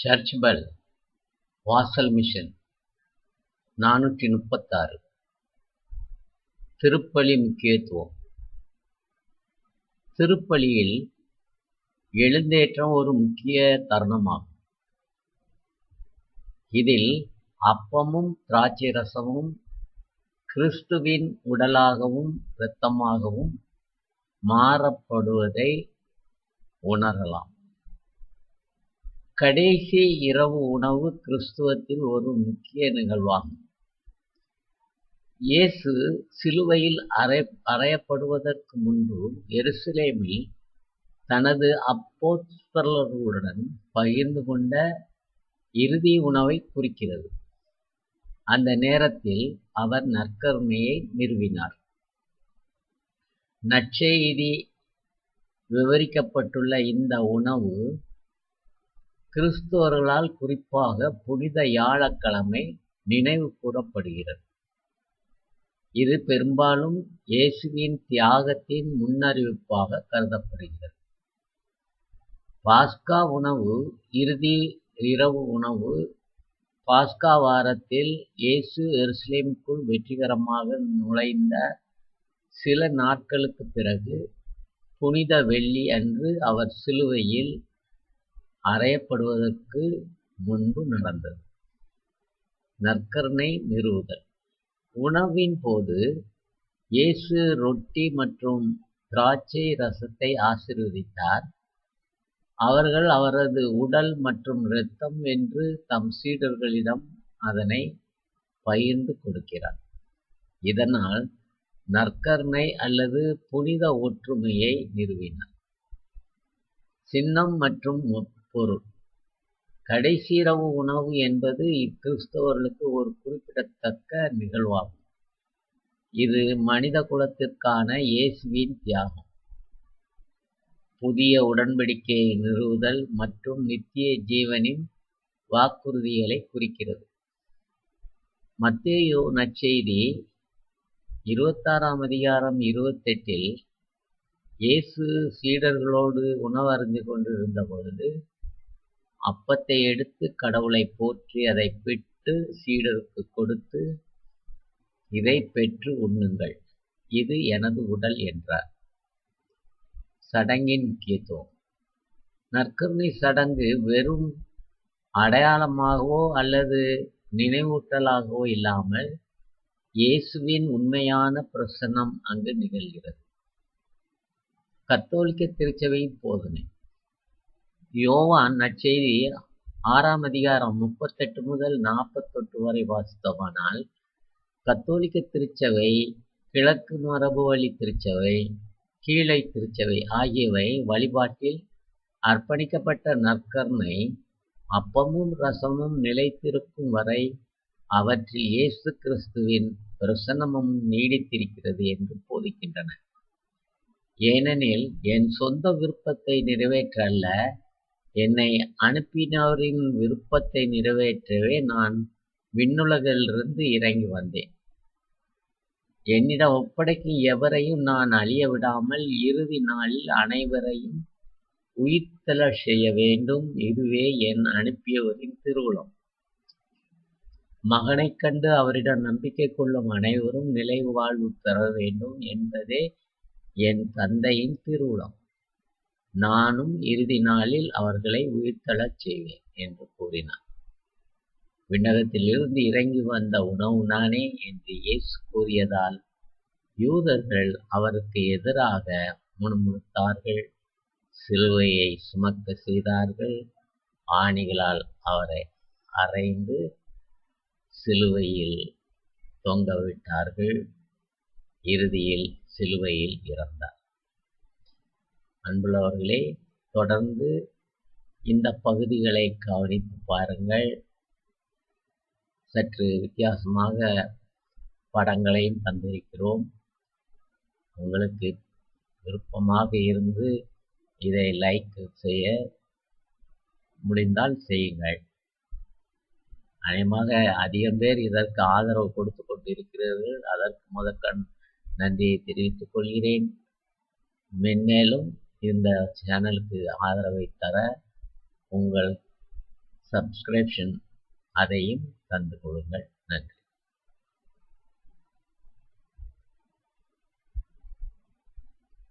Search bell வாசல் mission நானூற்றி முப்பத்தாறு. திருப்பலி முக்கியத்துவம். திருப்பலியில் எழுந்தேற்றம் ஒரு முக்கிய தருணமாகும். இதில் அப்பமும் திராட்சை ரசமும் கிறிஸ்துவின் உடலாகவும் இரத்தமாகவும் மாறப்படுவதை உணரலாம். கடைசி இரவு உணவு கிறிஸ்துவத்தில் ஒரு முக்கிய நிகழ்வாகும். இயேசு சிலுவையில் அறை அறையப்படுவதற்கு முன்பு எருசலேமில் தனது அப்போஸ்தலர்களுடன் பகிர்ந்து கொண்ட இறுதி உணவை குறிக்கிறது. அந்த நேரத்தில் அவர் நற்கருமையை நிறுவினார். நற்செய்தி விவரிக்கப்பட்டுள்ள இந்த உணவு கிறிஸ்துவர்களால் குறிப்பாக புனித வியாழக்கிழமை நினைவு கூறப்படுகிறது. இது பெரும்பாலும் இயேசுவின் தியாகத்தின் முன்னறிவிப்பாக கருதப்படுகிறது. பாஸ்கா உணவு இறுதி இரவு உணவு பாஸ்கா வாரத்தில் இயேசு எருசலேமுக்குள் வெற்றிகரமாக நுழைந்த சில நாட்களுக்கு பிறகு புனித வெள்ளி அன்று அவர் சிலுவையில் அறையப்படுவதற்கு முன்பு நடந்தது. நற்கருணை நிறுவுதல். உணவின் போது இயேசு ரொட்டி மற்றும் திராட்சை ரசத்தை ஆசிர்வதித்தார். அவர்கள் அவரது உடல் மற்றும் இரத்தம் என்று தம் சீடர்களிடம் அதனை பகிர்ந்து கொடுக்கிறார். இதனால் நற்கருணை அல்லது புனித ஒற்றுமையை நிறுவினார். சின்னம் மற்றும் பொருள். கடைசீரவு உணவு என்பது இக்கிறிஸ்தவர்களுக்கு ஒரு குறிப்பிடத்தக்க நிகழ்வாகும். இது மனித குலத்திற்கான இயேசுவின் தியாகம். புதிய உடன்படிக்கையை நிறுவுதல் மற்றும் நித்திய ஜீவனின் வாக்குறுதிகளை குறிக்கிறது. மத்தேயோ நற்செய்தி இருபத்தாறாம் அதிகாரம் இருபத்தெட்டில் இயேசு சீடர்களோடு உணவருந்து கொண்டிருந்த பொழுது அப்பத்தை எடுத்து கடவுளை போற்றி அதை பெற்று சீடருக்கு கொடுத்து இதை பெற்று உண்ணுங்கள். இது எனது உடல் என்றார். சடங்கின் முக்கியத்துவம் நற்கருணை சடங்கு வெறும் அடையாளமாகவோ அல்லது நினைவூட்டலாகவோ இல்லாமல் இயேசுவின் உண்மையான பிரசன்னம் அங்கு நிகழ்கிறது. கத்தோலிக்க திருச்சபையின் போதனை. யோவான் நற்செய்தி ஆறாம் அதிகாரம் முப்பத்தெட்டு முதல் நாற்பத்தெட்டு வரை வாசித்தோமானால் கத்தோலிக்க திருச்சபை கிழக்கு மரபு வழி திருச்சபை கீழை திருச்சபை ஆகியவை வழிபாட்டில் அர்ப்பணிக்கப்பட்ட நற்கர்ணை அப்பமும் ரசமும் நிலைத்திருக்கும் வரை அவற்றில் இயேசு கிறிஸ்துவின் பிரசன்னமும் நீடித்திருக்கிறது என்று போதிக்கின்றன. ஏனெனில் என் சொந்த விருப்பத்தை நிறைவேற்ற அல்ல என்னை அனுப்பினவரின் விருப்பத்தை நிறைவேற்றவே நான் விண்ணுலகிலிருந்து இறங்கி வந்தேன். என்னிடம் ஒப்படைக்கும் எவரையும் நான் அழிய விடாமல் இறுதி நாளில் அனைவரையும் உயிர்த்தல செய்ய வேண்டும். இதுவே என் அனுப்பியவரின் திருவுளம். மகனைக் கண்டு அவரிடம் நம்பிக்கை கொள்ளும் அனைவரும் நிலை வாழ்வு பெற வேண்டும் என்பதே என் தந்தையின் திருவுளம். நானும் இறுதி நாளில் அவர்களை உயிர்த்தளச் செய்வேன் என்று கூறினார் விண்ணகத்திலிருந்து இறங்கி வந்த உணவு நானே என்று இயேசு கூறியதால் யூதர்கள் அவருக்கு எதிராக முணுமுணுத்தார்கள். சிலுவையை சுமக்க செய்தார்கள். ஆணிகளால் அவரை அரைந்து சிலுவையில் தொங்கவிட்டார்கள் இறுதியில் சிலுவையில் இறந்தார். அன்புள்ளவர்களே தொடர்ந்து இந்த பகுதிகளை கவனித்து பாருங்கள். சற்று வித்தியாசமாக படங்களையும் தந்திருக்கிறோம். உங்களுக்கு விருப்பமாக இருந்து இதை லைக் செய்ய முடிந்தால் செய்யுங்கள். அநேகமாக அதிகம் பேர் இதற்கு ஆதரவு கொடுத்து கொண்டிருக்கிறார்கள். அதற்கு முதற்கண் நன்றியை தெரிவித்துக் கொள்கிறேன். மென்மேலும் இந்த சேனலுக்கு ஆதரவை தர உங்கள் சப்ஸ்கிரிப்ஷன் அதையும் தந்து கொடுங்கள்.